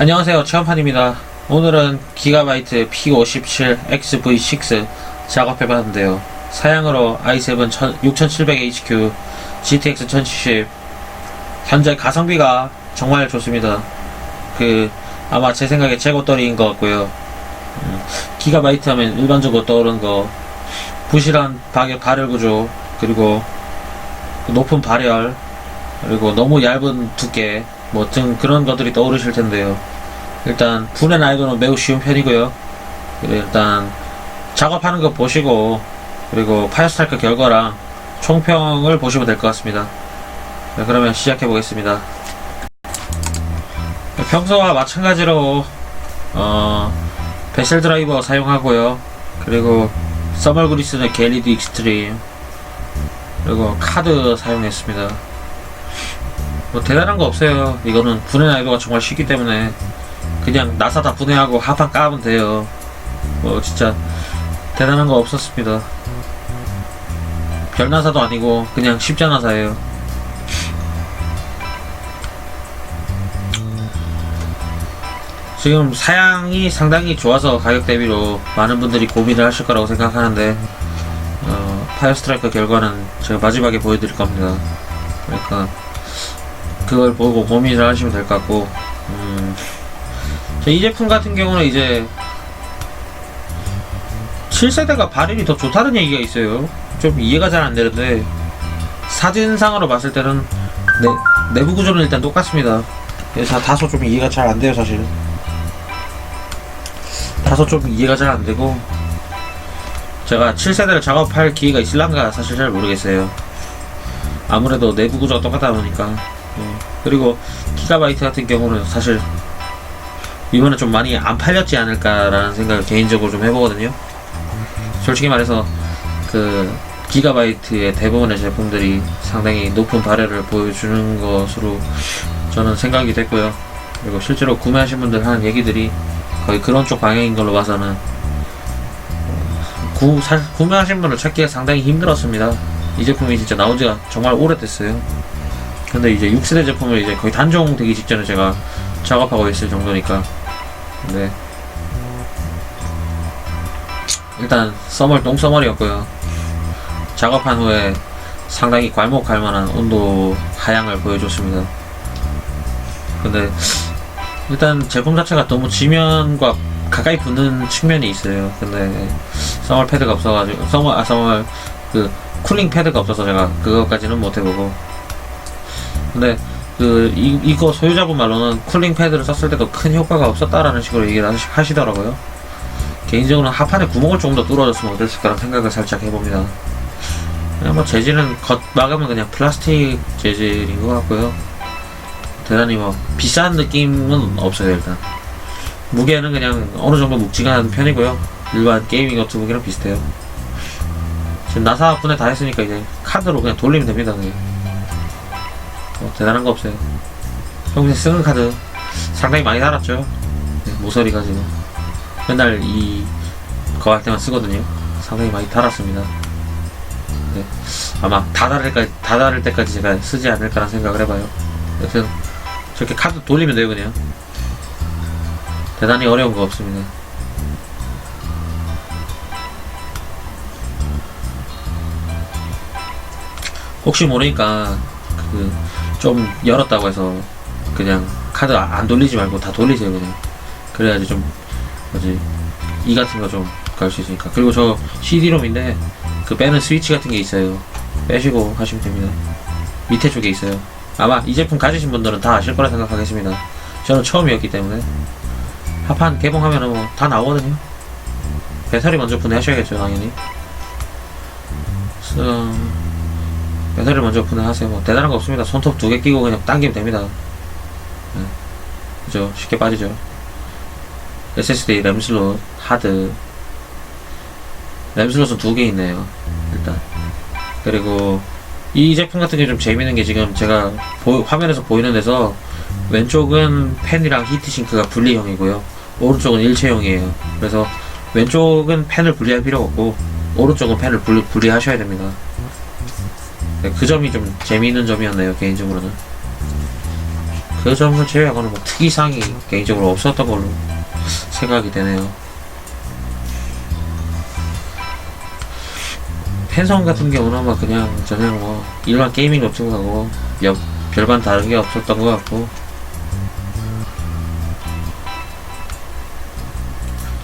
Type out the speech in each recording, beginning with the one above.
안녕하세요. 체험판입니다. 오늘은 기가바이트 P57 XV6 작업해봤는데요. 사양으로 i7 6700HQ GTX 1070 현재 가성비가 정말 좋습니다. 그 아마 제 생각에 최고떨이인 것 같고요. 음, 기가바이트 하면 일반적으로 떠오르는 거. 부실한 발- 발열 구조 그리고 높은 발열 그리고 너무 얇은 두께 뭐 등 그런 것들이 떠오르실 텐데요. 일단 분해 난이도는 매우 쉬운 편이고요. 일단 작업하는 거 보시고 그리고 파이어스타크 결과랑 총평을 보시면 될 것 같습니다. 네, 그러면 시작해 보겠습니다. 평소와 마찬가지로 어, 베셀 드라이버 사용하고요. 그리고 서멀 그리스는 갤리드 익스트림 그리고 카드 사용했습니다. 뭐 대단한 거 없어요. 이거는 분해 난이도가 정말 쉽기 때문에 그냥 나사 다 분해하고 하판 까면 돼요. 뭐 진짜 대단한 거 없었습니다. 별나사도 아니고 그냥 십자나사예요. 지금 사양이 상당히 좋아서 가격 대비로 많은 분들이 고민을 하실 거라고 생각하는데 어, 파이어 스트라이커 결과는 제가 마지막에 보여드릴 겁니다. 그러니까 그걸 보고 고민을 하시면 될 것 같고 음, 저이 제품 같은 경우는 이제 7세대가 발열이 더 좋다는 얘기가 있어요. 좀 이해가 잘 안 되는데 사진상으로 봤을 때는 내, 내부 구조는 일단 똑같습니다. 그래서 다소 좀 이해가 잘 안 돼요 사실. 다소 좀 이해가 잘 안 되고 제가 7세대를 작업할 기회가 있을란가 사실 잘 모르겠어요. 아무래도 내부 구조가 똑같다 보니까 예. 그리고 기가바이트 같은 경우는 사실 이번에 좀 많이 안 팔렸지 않을까라는 생각을 개인적으로 좀 해보거든요. 솔직히 말해서 그 기가바이트의 대부분의 제품들이 상당히 높은 발열을 보여주는 것으로 저는 생각이 됐고요. 그리고 실제로 구매하신 분들 하는 얘기들이 거의 그런 쪽 방향인 걸로 봐서는 구, 사, 구매하신 분을 찾기가 상당히 힘들었습니다. 이 제품이 진짜 나온 지가 정말 오래됐어요. 근데 이제 6세대 제품을 이제 거의 단종 되기 직전에 제가 작업하고 있을 정도니까. 근데 일단 써멀 똥써멀이었고요. 작업한 후에 상당히 괄목할 만한 온도 하향을 보여줬습니다. 근데 일단 제품 자체가 너무 지면과 가까이 붙는 측면이 있어요. 근데 써멀 패드가 없어가지고 써멀 아 써멀 그 쿨링 패드가 없어서 제가 그것까지는 못 해보고 근데 그 이, 이거 소유자분 말로는 쿨링 패드를 썼을 때도 큰 효과가 없었다라는 식으로 얘기를 하시, 하시더라고요. 개인적으로는 하판에 구멍을 조금 더 뚫어줬으면 어땠을까라는 생각을 살짝 해봅니다. 그냥 뭐 재질은 겉 막으면 그냥 플라스틱 재질인 것 같고요. 대단히 뭐 비싼 느낌은 없어요 일단. 무게는 그냥 어느 정도 묵직한 편이고요. 일반 게이밍 노트북이랑 비슷해요. 지금 나사 분해 다 했으니까 이제 카드로 그냥 돌리면 됩니다. 그냥. 뭐 대단한 거 없어요. 평소에 쓰는 카드 상당히 많이 달았죠. 네, 모서리 가지고 맨날 이 거할 때만 쓰거든요. 상당히 많이 달았습니다. 네, 아마 다 다를 때까지 다 다를 때까지 제가 쓰지 않을까라는 생각을 해봐요. 여튼 저렇게 카드 돌리면 돼요 그냥. 대단히 어려운 거 없습니다. 혹시 모르니까 그 좀 열었다고 해서 그냥 카드 아- 안 돌리지 말고 다 돌리세요 그냥. 그래야지 좀 뭐지 이 같은 거 좀 갈 수 있으니까. 그리고 저 CD롬인데 그 빼는 스위치 같은 게 있어요. 빼시고 하시면 됩니다. 밑에 쪽에 있어요. 아마 이 제품 가지신 분들은 다 아실 거라 생각하겠습니다. 저는 처음이었기 때문에. 합판 개봉하면은 뭐다 나오거든요. 배터리 먼저 분해하셔야겠죠 당연히. 음, 배터리 먼저 분해하세요. 뭐 대단한 거 없습니다. 손톱 두 개 끼고 그냥 당기면 됩니다. 네. 그죠? 쉽게 빠지죠. SSD 램 슬롯 하드 램 슬롯은 두 개 있네요. 일단 그리고 이 제품 같은 게 좀 재밌는 게 지금 제가 보- 화면에서 보이는 데서 왼쪽은 팬이랑 히트싱크가 분리형이고요. 오른쪽은 일체형이에요. 그래서 왼쪽은 팬을 분리할 필요가 없고 오른쪽은 팬을 분리, 분리하셔야 됩니다. 네, 그 점이 좀 재미있는 점이었네요 개인적으로는 그 점을 제외하고는 뭐 특이사항이 개인적으로 없었던 걸로 생각이 되네요. 팬성 같은 경우는 뭐 그냥 저는 뭐 일반 게이밍 업체하고 여- 별반 다른 게 없었던 것 같고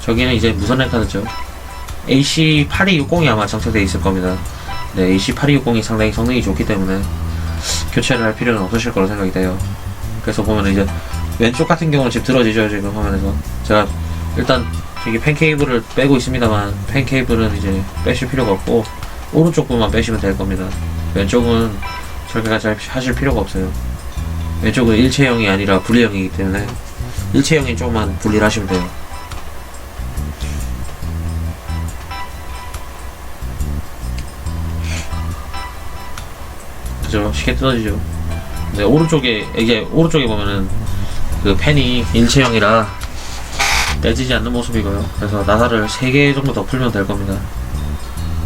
저기는 이제 무선 랜카드죠. AC8260이 아마 장착되어 있을 겁니다. 네, AC8260이 상당히 성능이 좋기 때문에 교체를 할 필요는 없으실 거로 생각이 돼요. 그래서 보면 이제 왼쪽 같은 경우는 지금 들어지죠 지금 화면에서 제가 일단 여기 펜 케이블을 빼고 있습니다만 펜 케이블은 이제 빼실 필요가 없고 오른쪽 부분만 빼시면 될 겁니다. 왼쪽은 잘 하실 필요가 없어요. 왼쪽은 일체형이 아니라 분리형이기 때문에 일체형이 조금만 분리를 하시면 돼요. 그죠? 쉽게 뜯어지죠. 네, 오른쪽에, 이게, 오른쪽에 보면은, 그 펜이 일체형이라 떼지지 않는 모습이고요. 그래서 나사를 3개 정도 더 풀면 될 겁니다.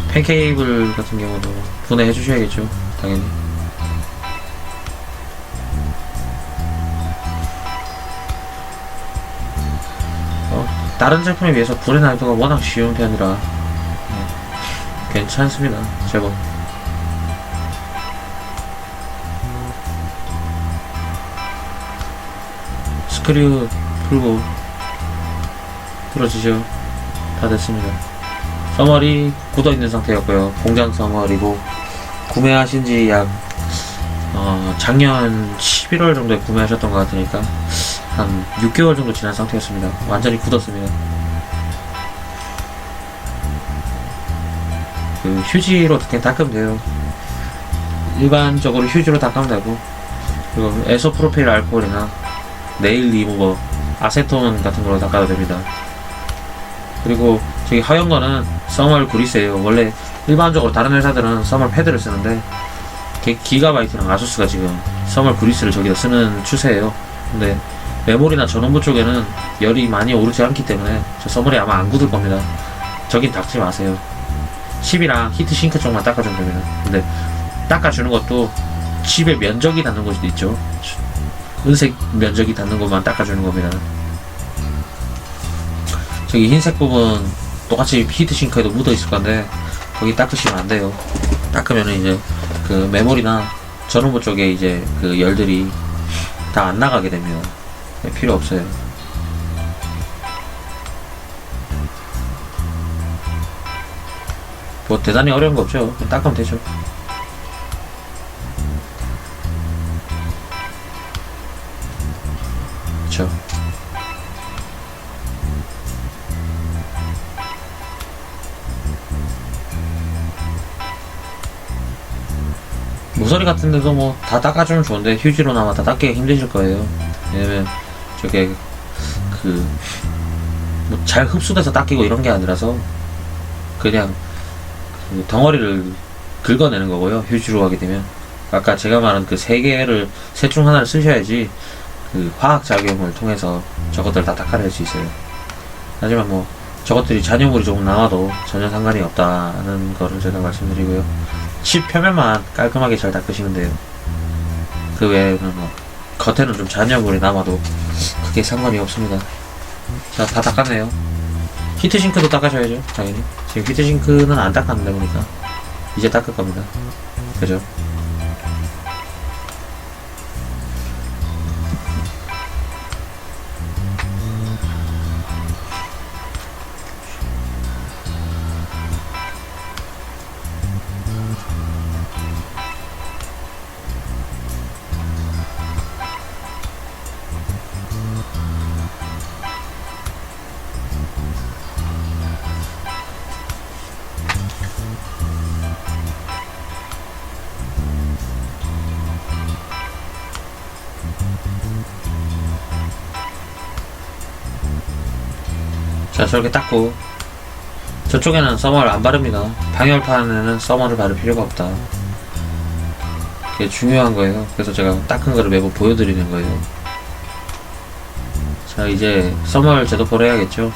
펜 케이블 같은 경우도 분해해 주셔야겠죠. 당연히. 어, 다른 제품에 비해서 불의 난이도가 워낙 쉬운 편이라, 네, 괜찮습니다. 제법. 스크류 풀고 부러지죠 다 됐습니다. 써머리 굳어 있는 상태였고요. 공장 써머리고 구매하신 지 약 어, 작년 11월 정도에 구매하셨던 것 같으니까 한 6개월 정도 지난 상태였습니다. 완전히 굳었습니다. 그 휴지로 그냥 닦으면 돼요. 일반적으로 휴지로 닦으면 되고 그리고 에소프로필 알코올이나 네일 리무버, 아세톤 같은 걸로 닦아도 됩니다. 그리고 저기 하얀 거는 써멀 그리스예요. 원래 일반적으로 다른 회사들은 써멀 패드를 쓰는데 기- 기가바이트랑 아수스가 지금 써멀 그리스를 저기다 쓰는 추세예요. 근데 메모리나 전원부 쪽에는 열이 많이 오르지 않기 때문에 저 써멀이 아마 안 굳을 겁니다. 저긴 닦지 마세요. 칩이랑 히트 싱크 쪽만 닦아주면 됩니다. 근데 닦아주는 것도 칩의 면적이 닿는 곳도 있죠. 은색 면적이 닿는 것만 닦아주는 겁니다. 저기 흰색 부분 똑같이 히트싱크에도 묻어 있을 건데 거기 닦으시면 안 돼요. 닦으면 이제 그 메모리나 전원부 쪽에 이제 그 열들이 다 안 나가게. 네, 필요 없어요. 뭐 대단히 어려운 거 없죠. 닦으면 되죠. 모서리 같은 데도 뭐 다 닦아주면 좋은데 휴지로나마 다 닦기가 힘드실 거예요. 왜냐면 저게 그 뭐 잘 흡수돼서 닦이고 이런 게 아니라서 그냥 그 덩어리를 긁어내는 거고요. 휴지로 하게 되면 아까 제가 말한 그 세 개를 셋 중 하나를 쓰셔야지 그 화학 작용을 통해서 저것들 다 닦아낼 수 있어요. 하지만 뭐 저것들이 잔여물이 조금 나와도 전혀 상관이 없다는 거를 제가 말씀드리고요. 칩 표면만 깔끔하게 잘 닦으시면 돼요. 그 외에는 뭐 겉에는 좀 잔여물이 남아도 크게 상관이 없습니다. 자, 다 닦았네요. 히트싱크도 닦아줘야죠, 당연히. 지금 히트싱크는 안 닦았는데 보니까 이제 닦을 겁니다. 그죠? 저렇게 닦고 저쪽에는 써머를 안 바릅니다. 방열판에는 써머를 바를 필요가 없다. 그게 중요한 거예요. 그래서 제가 닦은 거를 매번 보여드리는 거예요. 자 이제 써머를 제도포를 해야겠죠?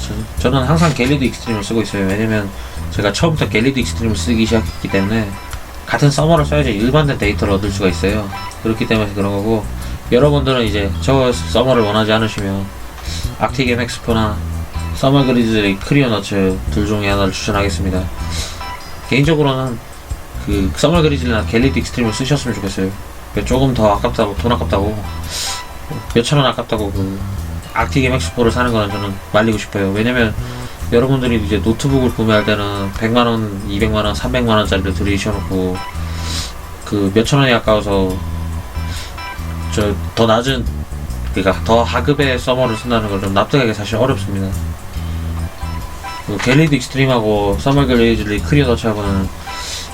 저, 저는 항상 갤리드 익스트림을 쓰고 있어요. 왜냐면 제가 처음부터 갤리드 익스트림을 쓰기 시작했기 때문에 같은 서머를 써야지 일관된 데이터를 얻을 수가 있어요. 그렇기 때문에 그런 거고 여러분들은 이제 저 서머를 원하지 않으시면 악틱 MX4나 서머 그리즐리 크리어 너츠 둘 중에 하나를 추천하겠습니다. 개인적으로는 그 서머 그리즐리나 갤리드 익스트림을 쓰셨으면 좋겠어요. 그 조금 더 아깝다고 돈 아깝다고 몇천 원 아깝다고 그 악틱 MX4를 사는 거는 저는 말리고 싶어요. 왜냐면 여러분들이 이제 노트북을 구매할 때는 100만 원, 200만 원, 300만 원짜리를 들이셔놓고 그 몇천 원이 아까워서 저 더 낮은 그러니까 더 하급의 서머를 쓴다는 걸 좀 납득하기 사실 어렵습니다. 그 갤리드 익스트림하고 서머 갤리즐리 크리어 너츠하고는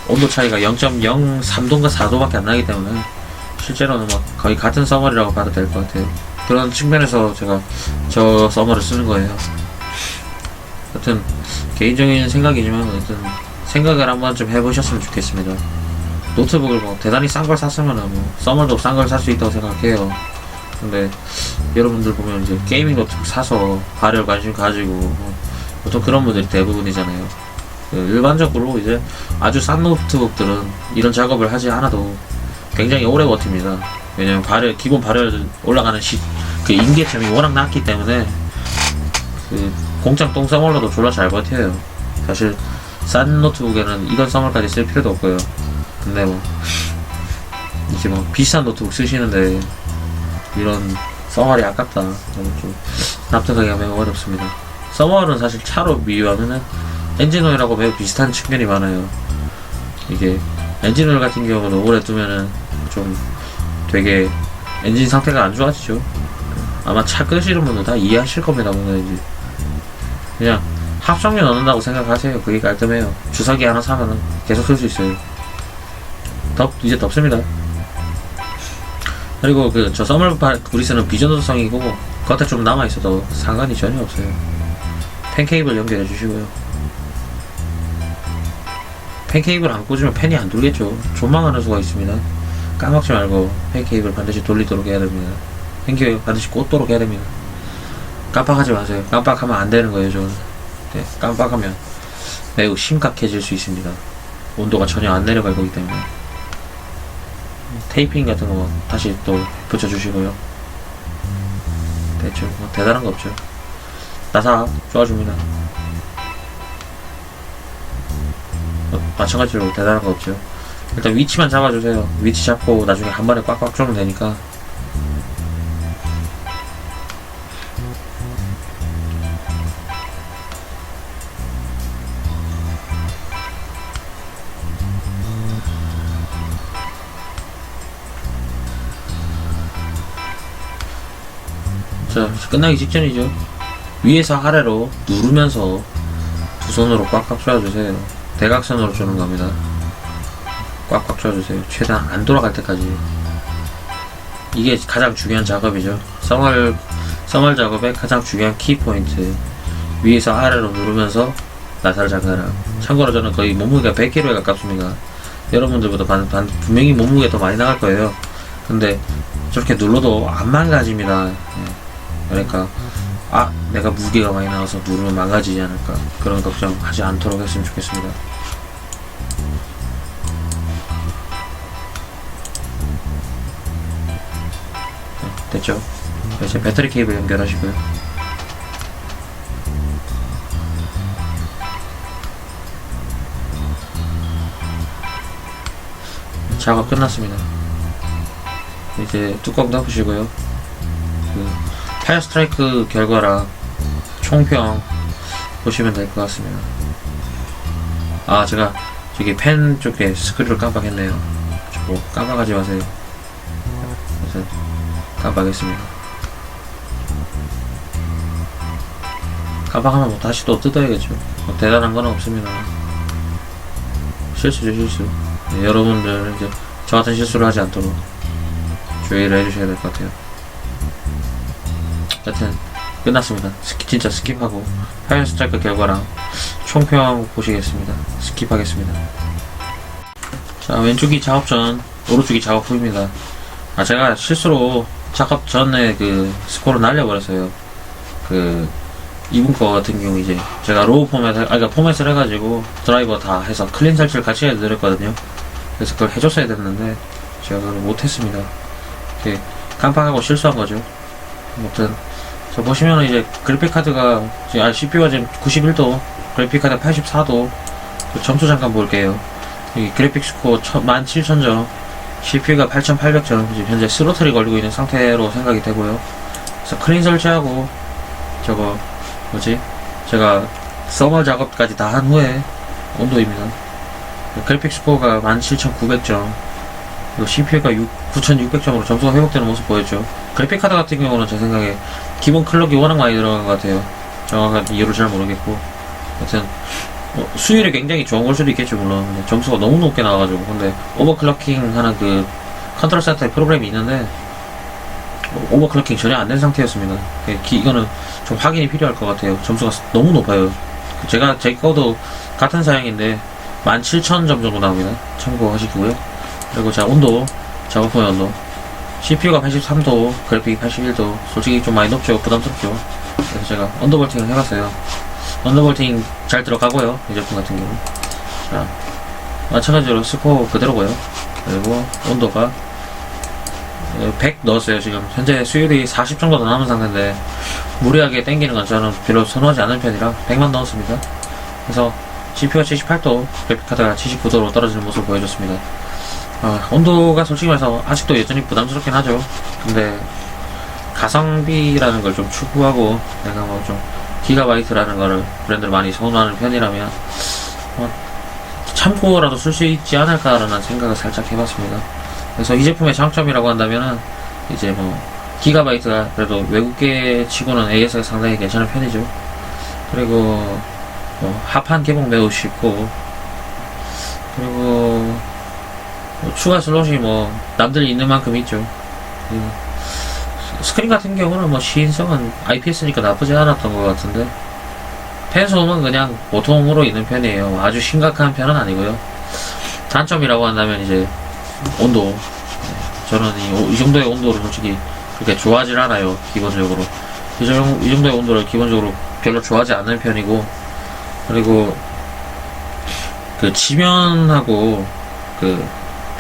온도 차이가 0.03도인가 4도밖에 안 나기 때문에 실제로는 막 거의 같은 서머리라고 봐도 될 것 같아요. 그런 측면에서 제가 저 서머를 쓰는 거예요. 여튼 개인적인 생각이지만 여튼 생각을 한번 좀 해보셨으면 좋겠습니다. 노트북을 뭐 대단히 싼 걸 샀으면은 뭐 서머도 싼 걸 살 수 있다고 생각해요. 근데 여러분들 보면 이제 게이밍 노트북 사서 발열 관심 가지고 뭐 보통 그런 분들이 대부분이잖아요. 그 일반적으로 이제 아주 싼 노트북들은 이런 작업을 하지 않아도 굉장히 오래 버팁니다. 왜냐면 발열 기본 발열 올라가는 시, 그 인계점이 워낙 낮기 때문에 그 공장 똥 써멀러도 졸라 잘 버텨요. 사실 싼 노트북에는 이런 써멀까지 쓸 필요도 없고요. 근데 뭐 이제 뭐 비싼 노트북 쓰시는데 이런 써멀이 아깝다. 저는 좀 납득하기가 매우 어렵습니다. 써멀은 사실 차로 비유하면은 엔진오일하고 매우 비슷한 측면이 많아요. 이게 엔진오일 같은 경우는 오래 두면은 좀 되게 엔진 상태가 안 좋아지죠. 아마 차 끄시는 분들 다 이해하실 겁니다. 오늘 이제 그냥 합성유 넣는다고 생각하세요. 그게 깔끔해요. 주사기 하나 사면은 계속 쓸 수 있어요. 덥 이제 덥습니다. 그리고 그 저 서멀 브리스는 비전도성이고 겉에 좀 남아 있어도 상관이 전혀 없어요. 팬 케이블 연결해 주시고요. 팬 케이블 안 꽂으면 팬이 안 돌겠죠. 존망하는 수가 있습니다. 까먹지 말고 팬 케이블 반드시 돌리도록 해야 됩니다. 팬 케이블 반드시 꽂도록 해야 됩니다. 깜빡하지 마세요. 깜빡하면 안 되는 거예요, 저는. 네, 깜빡하면 매우 심각해질 수 있습니다. 온도가 전혀 안 내려갈 거기 때문에. 테이핑 같은 거 다시 또 붙여주시고요. 대충 뭐 대단한 거 없죠. 나사 좋아줍니다. 어, 마찬가지로 대단한 거 없죠. 일단 위치만 잡아주세요. 위치 잡고 나중에 한 번에 꽉꽉 조면 되니까. 자, 끝나기 직전이죠. 위에서 아래로 누르면서 두 손으로 꽉꽉 쏘아주세요. 대각선으로 쏘는 겁니다. 꽉꽉 쏘아주세요. 최대한 안 돌아갈 때까지. 이게 가장 중요한 작업이죠. 써멀, 써멀 작업의 가장 중요한 키포인트. 위에서 아래로 누르면서 나사를 잠가라. 참고로 저는 거의 몸무게가 100kg에 가깝습니다. 여러분들보다 반, 반, 분명히 몸무게 더 많이 나갈 거예요. 근데 저렇게 눌러도 안 망가집니다. 예. 그러니까 아 내가 무게가 많이 나와서 누르면 망가지지 않을까 그런 걱정하지 않도록 했으면 좋겠습니다. 네, 됐죠? 이제 배터리 케이블 연결하시고요. 작업 끝났습니다. 이제 뚜껑 덮으시고요. 그 파이어 스트라이크 결과랑 총평 보시면 될 것 같습니다. 아, 제가 저기 펜 쪽에 스크류를 깜빡했네요. 저거 깜빡하지 마세요. 그래서 깜빡했습니다. 깜빡하면 뭐 다시 또 뜯어야겠죠. 뭐 대단한 건 없습니다. 실수죠, 실수. 네, 여러분들 이제 저 같은 실수를 하지 않도록 주의를 해주셔야 될 것 같아요. 여튼 끝났습니다. 스킵 진짜 스킵하고 파이어 스트라이크 결과랑 총평 보시겠습니다. 스킵하겠습니다. 자 왼쪽이 작업 전, 오른쪽이 작업 후입니다. 아 제가 실수로 작업 전에 그 스코어를 날려버렸어요. 그 이분 거 같은 경우 이제 제가 로우 포맷, 아 그러니까 포맷을 해가지고 드라이버 다 해서 클린 설치를 같이 해드렸거든요. 그래서 그걸 해줬어야 됐는데 제가 그걸 못했습니다. 이렇게 깜빡하고 실수한 거죠. 아무튼 저 보시면은 이제 그래픽 카드가 지금 아, CPU가 지금 91도, 그래픽 카드 84도. 그 점수 잠깐 볼게요. 이 그래픽 스코어 17,000점, CPU가 8,800점, 지금 현재 스로틀이 걸리고 있는 상태로 생각이 되고요. 그래서 클린 설치하고 저거 뭐지? 제가 서머 작업까지 다 한 후에 온도입니다. 그래픽 스코어가 17,900점, 그리고 CPU가 9,600점으로 점수가 회복되는 모습 보였죠. 그래픽 카드 같은 경우는 제 생각에 기본 클럭이 워낙 많이 들어간 것 같아요. 정확한 이유를 잘 모르겠고. 하여튼, 뭐 수율이 굉장히 좋은 걸 수도 있겠죠, 물론. 점수가 너무 높게 나와가지고. 근데, 오버클럭킹 하는 그, 컨트롤 센터의 프로그램이 있는데, 뭐 오버클럭킹 전혀 안 된 상태였습니다. 그 기- 이거는 좀 확인이 필요할 것 같아요. 점수가 너무 높아요. 제가, 제 거도 같은 사양인데, 17,000점 정도 나옵니다. 참고하시고요. 그리고 자, 온도, 작업포의 온도. CPU가 83도, 그래픽이 81도. 솔직히 좀 많이 높죠. 부담스럽죠. 그래서 제가 언더볼팅을 해봤어요. 언더볼팅 잘 들어가고요. 이 제품 같은 경우. 자, 마찬가지로 스코어 그대로고요. 그리고 온도가 100 넣었어요. 지금 현재 수율이 40 정도 더 남은 상태인데 무리하게 땡기는 건 저는 별로 선호하지 않는 편이라 100만 넣었습니다. 그래서 CPU가 78도, 그래픽카드가 79도로 떨어지는 모습을 보여줬습니다. 아, 온도가 솔직히 말해서 아직도 여전히 부담스럽긴 하죠. 근데 가성비라는 걸 좀 추구하고 내가 뭐 좀 기가바이트라는 거를 브랜드를 많이 선호하는 편이라면 뭐 참고라도 쓸 수 있지 않을까라는 생각을 살짝 해봤습니다. 그래서 이 제품의 장점이라고 한다면은 이제 뭐 기가바이트가 그래도 외국계 치고는 AS가 상당히 괜찮은 편이죠. 그리고 뭐 합판 개봉 매우 쉽고 그리고 뭐 추가 슬롯이 뭐 남들이 있는 만큼 있죠. 음, 스크린 같은 경우는 뭐 시인성은 IPS니까 나쁘지 않았던 것 같은데 펜솜은 그냥 보통으로 있는 편이에요. 아주 심각한 편은 아니고요. 단점이라고 한다면 이제 온도. 네, 저는 이, 오- 이 정도의 온도를 솔직히 그렇게 좋아하질 않아요. 기본적으로 이, 정, 이 정도의 온도를 기본적으로 별로 좋아하지 않는 편이고 그리고 그 지면하고 그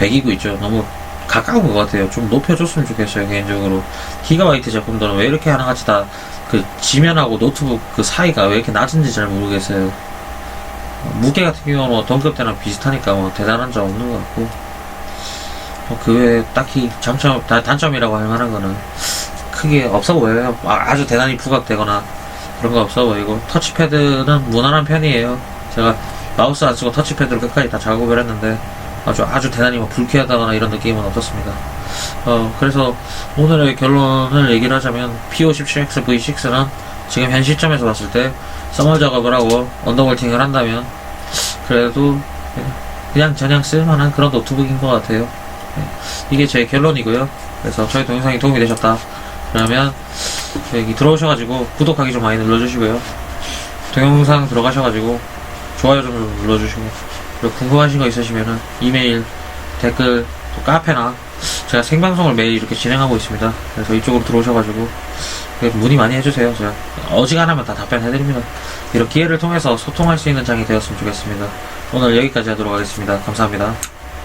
배기구 있죠. 너무 가까운 것 같아요. 좀 높여줬으면 좋겠어요, 개인적으로. 기가바이트 제품들은 왜 이렇게 하나같이 다 그 지면하고 노트북 그 사이가 왜 이렇게 낮은지 잘 모르겠어요. 어, 무게 같은 경우는 뭐 동급 때랑 비슷하니까 뭐 대단한 점 없는 것 같고. 어, 그 외에 딱히 장점, 다- 단점이라고 할 만한 거는 크게 없어 보여요. 아, 아주 대단히 부각되거나 그런 거 없어 보이고. 터치패드는 무난한 편이에요. 제가 마우스 안 쓰고 터치패드로 끝까지 다 작업을 했는데 아주 아주 대단히 뭐 불쾌하다거나 이런 느낌은 없었습니다. 어 그래서 오늘의 결론을 얘기를 하자면 P57X V6는 지금 현 시점에서 봤을 때 서머 작업을 하고 언더볼팅을 한다면 그래도 그냥 저냥 쓸만한 그런 노트북인 것 같아요. 네, 이게 제 결론이고요. 그래서 저희 동영상이 도움이 되셨다. 그러면 여기 들어오셔가지고 구독하기 좀 많이 눌러주시고요. 동영상 들어가셔가지고 좋아요 좀 눌러주시고 그리고 궁금하신 거 있으시면은 이메일, 댓글, 또 카페나 제가 생방송을 매일 이렇게 진행하고 있습니다. 그래서 이쪽으로 들어오셔가지고 그 문의 많이 해주세요. 제가 어지간하면 다 답변해드립니다. 이런 기회를 통해서 소통할 수 있는 장이 되었으면 좋겠습니다. 오늘 여기까지 하도록 하겠습니다. 감사합니다.